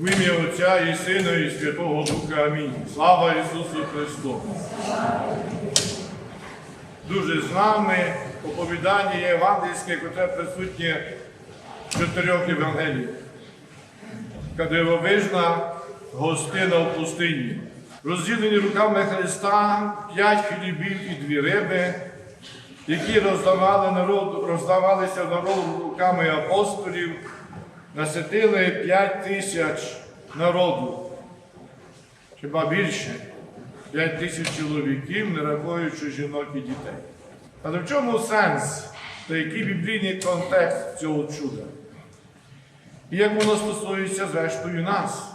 В ім'я Отця і Сина, і Святого Духа. Амінь. Слава Ісусу Христу! Дуже з нами оповідання євангельське, яке присутнє в чотирьох Євангеліях. Яка дивовижна гостина в пустині. Розділені руками Христа п'ять хлібів і дві риби, які роздавали народ, роздавалися народу руками апостолів, наситили п'ять тисяч народу. Хіба більше? П'ять тисяч чоловіків, не рахуючи жінок і дітей. Але в чому сенс та який біблійний контекст цього чуда? І як воно стосується зрештою нас?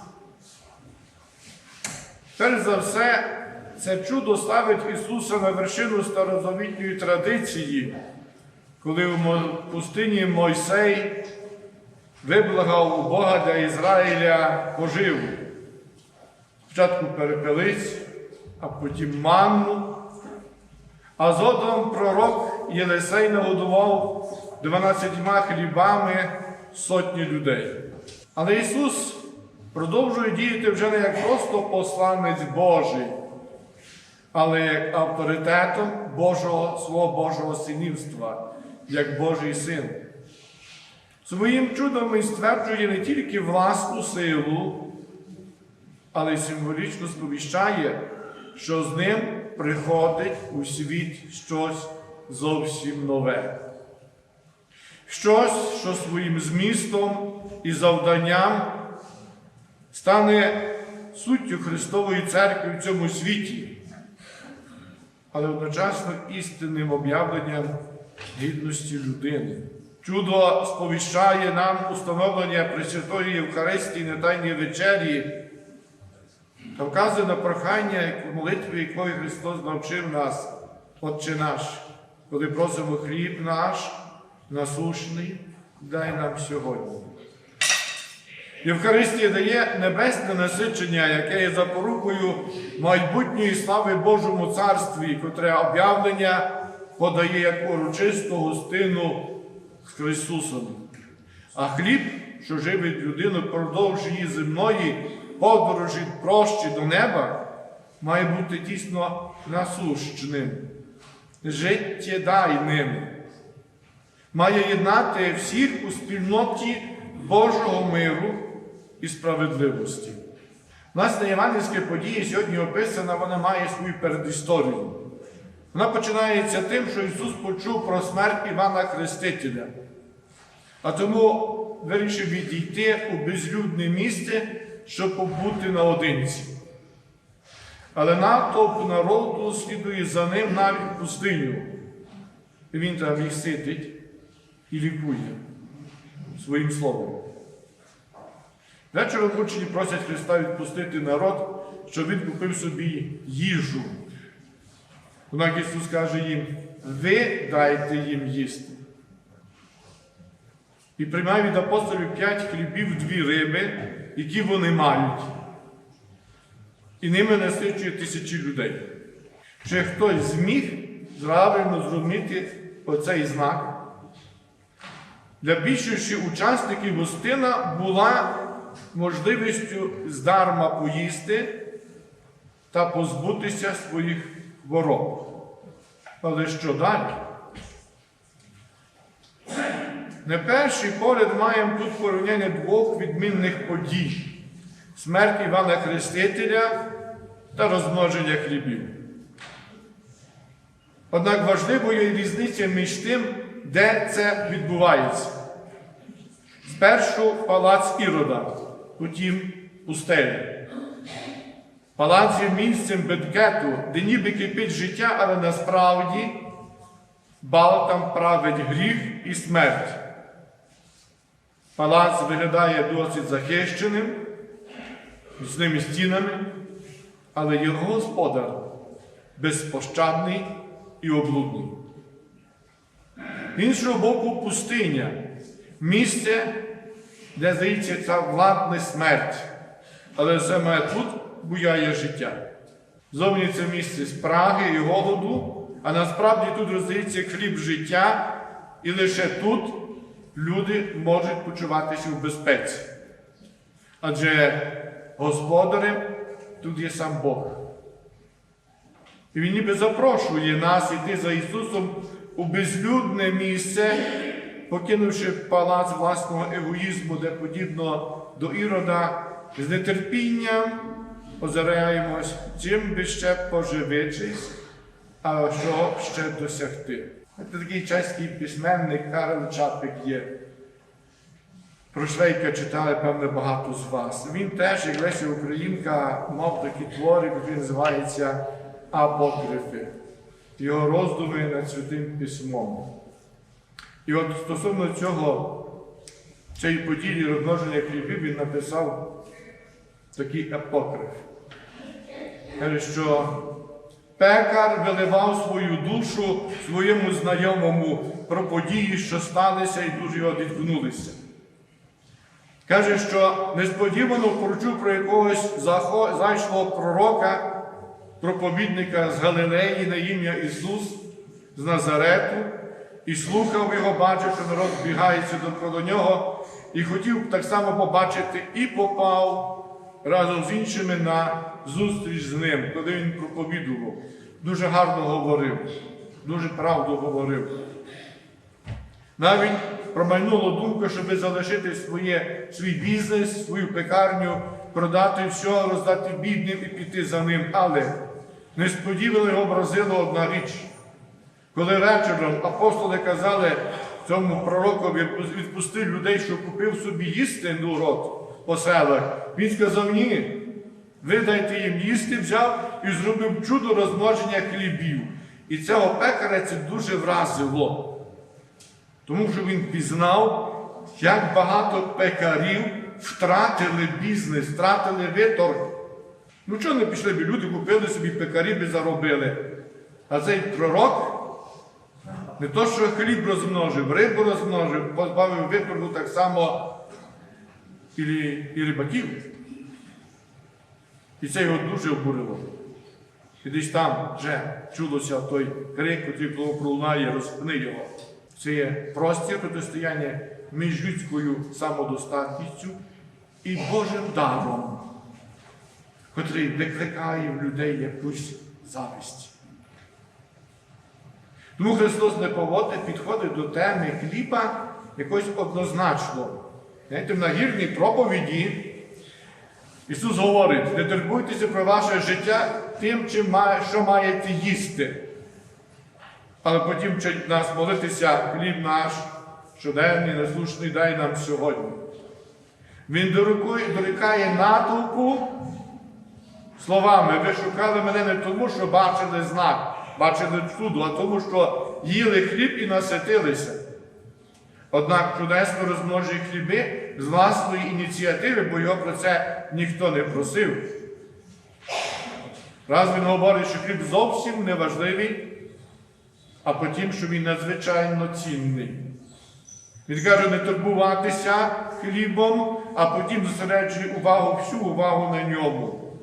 Перш за все, це чудо ставить Ісуса на вершину старозавітньої традиції, коли в пустині Мойсей виблагав у Бога для Ізраїля поживу. Спочатку перепелиць, а потім манну. А згодом пророк Єлисей нагодував 12 хлібами сотні людей. Але Ісус продовжує діяти вже не як просто посланець Божий, але як авторитетом Божого, свого Божого синівства, як Божий син. Своїм чудом він стверджує не тільки власну силу, але й символічно сповіщає, що з ним приходить у світ щось зовсім нове. Щось, що своїм змістом і завданням стане суттю Христової церкви в цьому світі, але одночасно істинним об'явленням гідності людини. Чудо сповіщає нам установлення Пресвятої Євхаристії на Тайній вечері та вказує на прохання в молитві, якої Христос навчив нас, Отче наш, коли просимо хліб наш насушний, дай нам сьогодні. Євхаристія дає небесне насичення, яке є запорукою майбутньої слави Божому царстві, котре об'явлення подає як урочисту гостину з Христусом. А хліб, що живить людину впродовж її земної подорожі прощі до неба, має бути дійсно насущним, життєдайним. Має єднати всіх у спільноті Божого миру і справедливості. Власне, євангельська подія сьогодні описана, вона має свою передісторію. Вона починається тим, що Ісус почув про смерть Івана Хрестителя, а тому вирішив відійти у безлюдне місце, щоб побути наодинці. Але натовп народу слідує за ним навіть пустиню. І він там їх сидить і лікує своїм словом. Вечором учні просять Христа відпустити народ, щоб він купив собі їжу. Однак Ісус каже їм, ви дайте їм їсти. І приймає від апостолів п'ять хлібів, дві риби, які вони мають. І ними насичує тисячі людей. Чи хтось зміг правильно зрозуміти оцей знак? Для більшості учасників гостина була можливістю здарма поїсти та позбутися своїх хвороб. Але що далі? На перший погляд маємо тут порівняння двох відмінних подій: смерть Івана Хрестителя та розмноження хлібів. Однак важливою є різниця між тим, де це відбувається. Спершу палац Ірода, потім пустеля. Палац є місцем бенкету, де ніби кипить життя, але насправді бал там править гріх і смерть. Палац виглядає досить захищеним, з ними стінами, але його господар безпощадний і облудний. З іншого боку, пустиня місце, де здається ця владна смерть, але саме тут буяє життя. Зовні це місце спраги і голоду, а насправді тут роздається хліб життя, і лише тут люди можуть почуватися в безпеці. Адже господарем тут є сам Бог. І Він ніби запрошує нас іти за Ісусом у безлюдне місце, покинувши палац власного егоїзму, де подібно до Ірода, з нетерпінням озираємось, чим би ще поживитись, а що ще досягти. Це такий чеський письменник Карл Чапик є. Про Швейка читали, певне, багато з вас. Він теж, як Леся Українка, мав такі твори, які називаються апокрифи. Його роздуми над святим письмом. І от стосовно цього, цієї події розмноження хлібів, він написав такий апокриф. Каже, що пекар виливав свою душу своєму знайомому про події, що сталися, і дуже його відгнулися. Каже, що несподівано почув про якогось зайшлого пророка, проповідника з Галилеї на ім'я Ісус з Назарету, і слухав його, бачив, що народ бігається до нього, і хотів так само побачити, і попав разом з іншими на зустріч з ним, коли він проповідував. Дуже гарно говорив, дуже правду говорив. Навіть промайнула думка, щоб залишити своє, свій бізнес, свою пекарню, продати все, роздати бідним і піти за ним. Але несподівано його вразила одна річ. Коли вечором апостоли казали цьому пророкові відпусти людей, що купив собі їсти на урок по селах, він сказав ні. Ви дайте їм їсти, взяв і зробив чудо розмноження хлібів. І цього пекаря це дуже вразило. Тому що він пізнав, як багато пекарів втратили бізнес, втратили виторг. Ну чого не пішли б люди, купили собі пекарі би заробили. А цей пророк не то, що хліб розмножив, рибу розмножив, позбавив виторгу так само і, рибаків. І це його дуже обурило. І десь там вже чулося той крик, який пролунає, розпни його. Це є простір протистояння між людською самодостатністю і Божим даром, котрий викликає в людей якусь зависть. Тому Христос не поводить, підходить до теми хліба якось однозначно. Знаєте, в нагірній проповіді Ісус говорить, не турбуйтеся про ваше життя тим, що маєте їсти. Але потім вчить нас молитися хліб наш щоденний, насущний дай нам сьогодні. Він дорікає натовпу словами, ви шукали мене не тому, що бачили знак, бачили чудо, а тому, що їли хліб і наситилися. Однак чудесно розмножує хліби з власної ініціативи, бо його про це ніхто не просив. Раз він говорить, що хліб зовсім не важливий, а потім, що він надзвичайно цінний. Він каже, не турбуватися хлібом, а потім зосереджує увагу, всю увагу на ньому.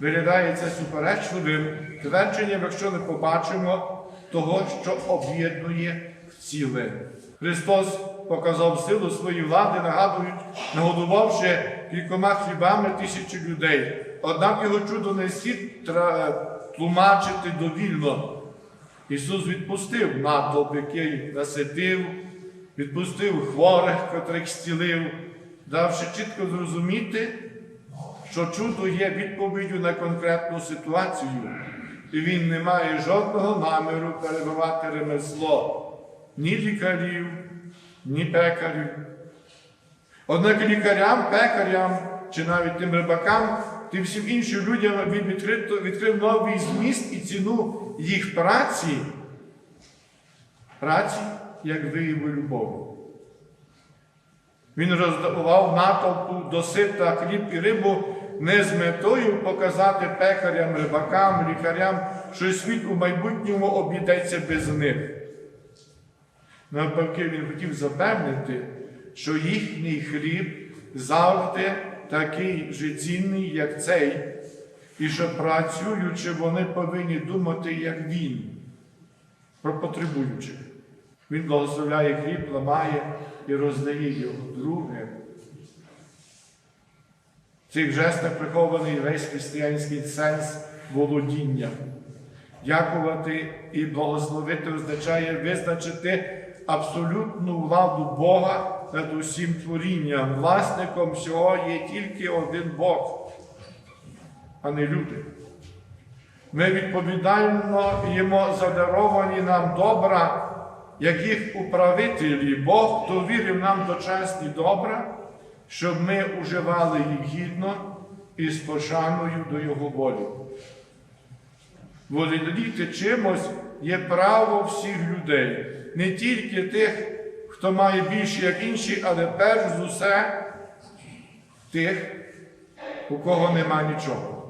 Виглядає це суперечливим твердженням, якщо не побачимо того, що об'єднує ціле. Христос показав силу своєї влади, нагодувавши кількома хлібами тисячі людей. Однак його чудо не слід тлумачити довільно. Ісус відпустив натовп, який наситив, відпустив хворих, котрих зцілив, давши чітко зрозуміти, що чудо є відповіддю на конкретну ситуацію, і він не має жодного наміру перебивати ремесло ні лікарів, ні пекарів. Однак лікарям, пекарям чи навіть тим рибакам, тим всім іншим людям він відкрив, відкрив новий зміст і ціну їх праці, праці як вияву любові. Він роздавав натовпу до сита хліб і рибу не з метою показати пекарям, рибакам, лікарям, що світ у майбутньому обійдеться без них. Навпаки, він хотів запевнити, що їхній хліб завжди такий же цінний, як цей, і що працюючи, вони повинні думати, як він, про потребуючих. Він благословляє хліб, ламає і роздає його другим. В цих жестах прихований весь християнський сенс володіння. Дякувати і благословити означає визначити абсолютну владу Бога над усім творінням. Власником всього є тільки один Бог, а не люди. Ми відповідально їмо задаровані нам добра, як їх управителі. Бог довірив нам дочасні добра, щоб ми уживали їх гідно і з пошаною до Його волі. Володіти чимось є право всіх людей, не тільки тих, хто має більше, як інші, але перш за усе тих, у кого нема нічого.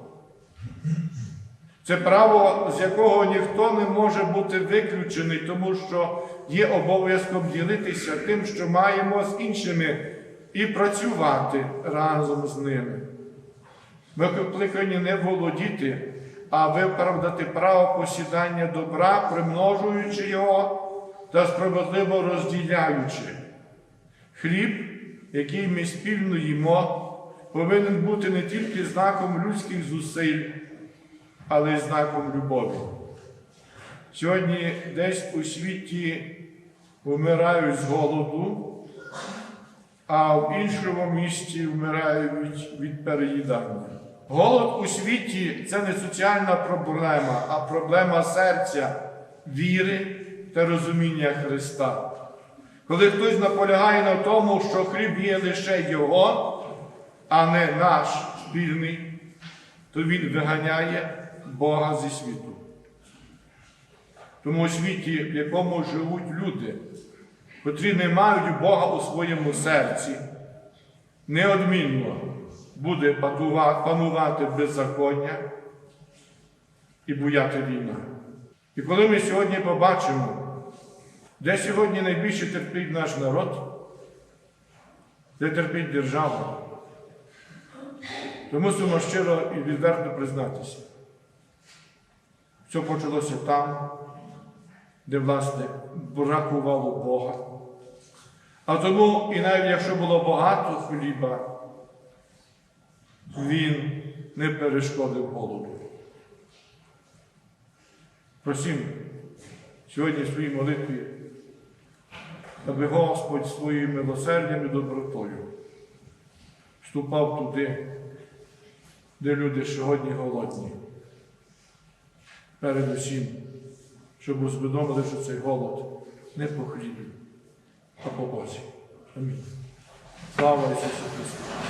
Це право, з якого ніхто не може бути виключений, тому що є обов'язком ділитися тим, що маємо з іншими, і працювати разом з ними. Ми покликані не володіти, а виправдати право посідання добра, примножуючи його та справедливо розділяючи. Хліб, який ми спільно їмо, повинен бути не тільки знаком людських зусиль, але й знаком любові. Сьогодні десь у світі вмирають з голоду, а в іншому місті вмирають від переїдання. Голод у світі це не соціальна проблема, а проблема серця, віри та розуміння Христа. Коли хтось наполягає на тому, що хліб є лише Його, а не наш спільний, то він виганяє Бога зі світу. Тому у світі, в якому живуть люди, котрі не мають Бога у своєму серці, неодмінно буде панувати беззаконня і буяти війна. І коли ми сьогодні побачимо, де сьогодні найбільше терпить наш народ, де терпить держава, то мусимо щиро і відверто признатися. Все почалося там, де, власне, бракувало Бога. А тому, і навіть якщо було багато хліба, він не перешкодив голоду. Просім сьогодні в своїй молитві, аби Господь своїм милосердям і добротою вступав туди, де люди сьогодні голодні. Передусім, щоб усвідомили, що цей голод не по хлібі, а по Бозі. Амінь. Слава Ісусу Христу!